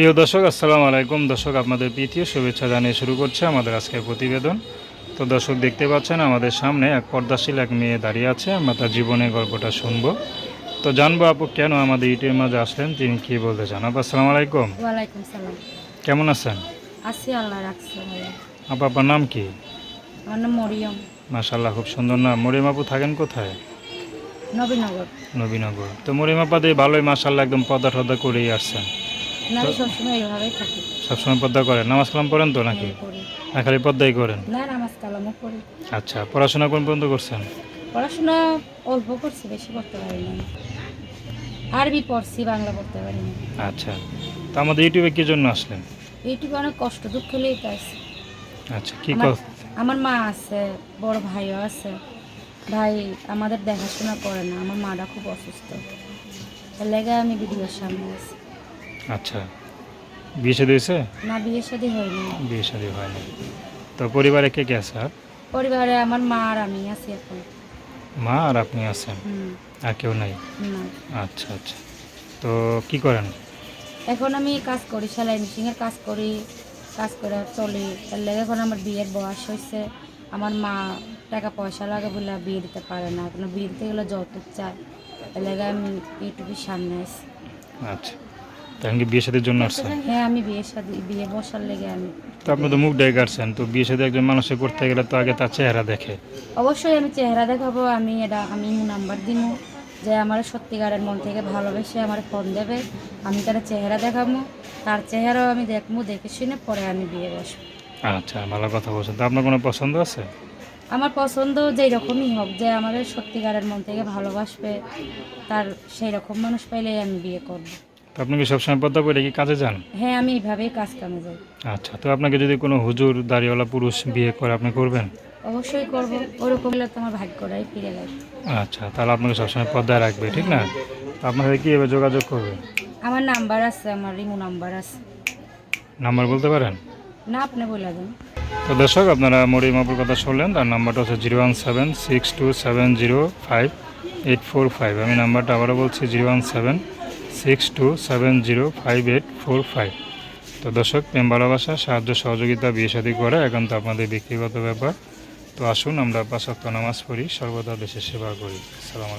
প্রিয় দর্শক আসসালামু আলাইকুম। দর্শক আপনাদের প্রীতীয় শুভেচ্ছা জানিয়ে শুরু করছে আমাদের আজকের প্রতিবেদন। তো দর্শক দেখতে পাচ্ছেন আমাদের সামনে এক পর্দাশীল এক মেয়ে দাঁড়িয়ে আছে। আমরা তার জীবনের গল্পটা শুনব। তো জানব আপু কেন আমাদের ইউটিউবের মাঝে আসলেন? তিনি কি বলতে চান? আপু আসসালামু আলাইকুম। ওয়ালাইকুম সালাম। কেমন আছেন? আছি আল্লাহ রাখছে আপু আপনার নাম কি? আমার নাম মরিয়ম। মাশাল্লাহ খুব সুন্দর নাম। মরিম আপু থাকেন কোথায়? নবীনগর। নবীনগর। তো মরিম আপা দিয়ে ভালোই মাশাল্লাহ একদম পর্দা টর্দা করেই আসছেন। না আমি সবসময় এইভাবেই থাকি। সবসময় পর্দা করেন। নামাজ কালাম পড়েন তো নাকি? করি না খালি পর্দাই করেন? না নামাজ কালামও করি আচ্ছা পড়াশোনা কোন পর্যন্ত করছেন? পড়াশোনা অল্প করছি বেশি করতে পারি না আরবি পড়ছি বাংলা পড়তে পারি না আচ্ছা তো আমাদের ইউটিউবে কি জন্য আসলেন? এইটুকু অনেক কষ্ট দুঃখ লেগে আছে আচ্ছা কি আমার আমার মা আছে বড় ভাইও আছে। ভাই আমাদের দেখাশোনা করে না আমার মাটা খুব অসুস্থ। এর লেগে আমি ভিডিওর সামনে আছি। আচ্ছা। বিয়ে শাদী হয়েছে? না বিয়ে শাদী হয়নি। বিয়ে শাদী হয়নি। তো পরিবারে কে কে আছে আর? পরিবারে আমার মা আর আমি আছি এখন। মা আর আপনি আছেন? আর কেউ নাই? আচ্ছা আচ্ছা। তো কি করেন? এখন আমি কাজ করি সেলাই মেশিনের কাজ করি কাজ করে চলি। তার লেগে এখন আমার বিয়ের বয়স হয়েছে। আমার মা টাকা পয়সা লাগে বলে বিয়ে দিতে পারে না। এখন বিয়ে দিতে গেলে যৌতুক চায়। তার লেগে আমি ইউটিউবের সামনে আছি। আচ্ছা। তখন কি বিয়ে শাদীর জন্য আসছেন? হ্যাঁ আমি বিয়ে শাদি বিয়ে বসার লেগে আমি। তো আপনি তো মুখ ডেকে কাটছেন তো বিয়ে শাদী একজন মানুষের করতে গেলে তো আগে তার চেহারা দেখে। অবশ্যই আমি চেহারা দেখাবো আমি এটা আমি নাম্বার দিব যে আমার সত্যিকারের মন থেকে ভালোবেসে আমার ফোন দেবে আমি তার চেহারা দেখাবো তার চেহারাও আমি দেখব দেখে শুনে পরে আমি বিয়ে বসবো। আচ্ছা ভালো কথা বলছেন। তো আপনার কোনো পছন্দ আছে? আমার পছন্দ যেই রকমই হোক যে আমাদের সত্যিকারের মন থেকে ভালোবাসবে তার সেই রকম মানুষ পাইলেই আমি বিয়ে করব। তো আপনি কি সবসময় পদ্মা করে কি কাজে যান? হ্যাঁ আমি এইভাবেই কাজ কামে যাই। আচ্ছা তো আপনাকে যদি কোনো হুজুর দাড়িওয়ালা পুরুষ বিয়ে করে আপনি করবেন? অবশ্যই করব। ওরকম হলে তো আমার ভাগ্যটাই ফিরে গেল আচ্ছা তাহলে আপনাকে সবসময় পদ্মায় রাখবে ঠিক না? তো আপনার সাথে কীভাবে যোগাযোগ করবে? আমার নাম্বার আছে আমার রিমু নাম্বার আছে। নাম্বার বলতে পারেন? না আপনি বলে দেন। তো দর্শক আপনারা মরিম আপুর কথা শুনলেন তার নাম্বারটা হচ্ছে zero one seven six two seven zero five eight four five. আমি নাম্বারটা আবারও বলছি zero one seven six two seven zero five eight four five তো দর্শক প্রেম ভালোবাসা সাহায্য, সহযোগিতা, বিয়ে শাদী করা এখন তো আপনাদের ব্যক্তিগত ব্যাপার। তো আসুন আমরা পাঁচক্ত নামাজ পড়ি, সর্বদা দেশের সেবা করি। আসসালামু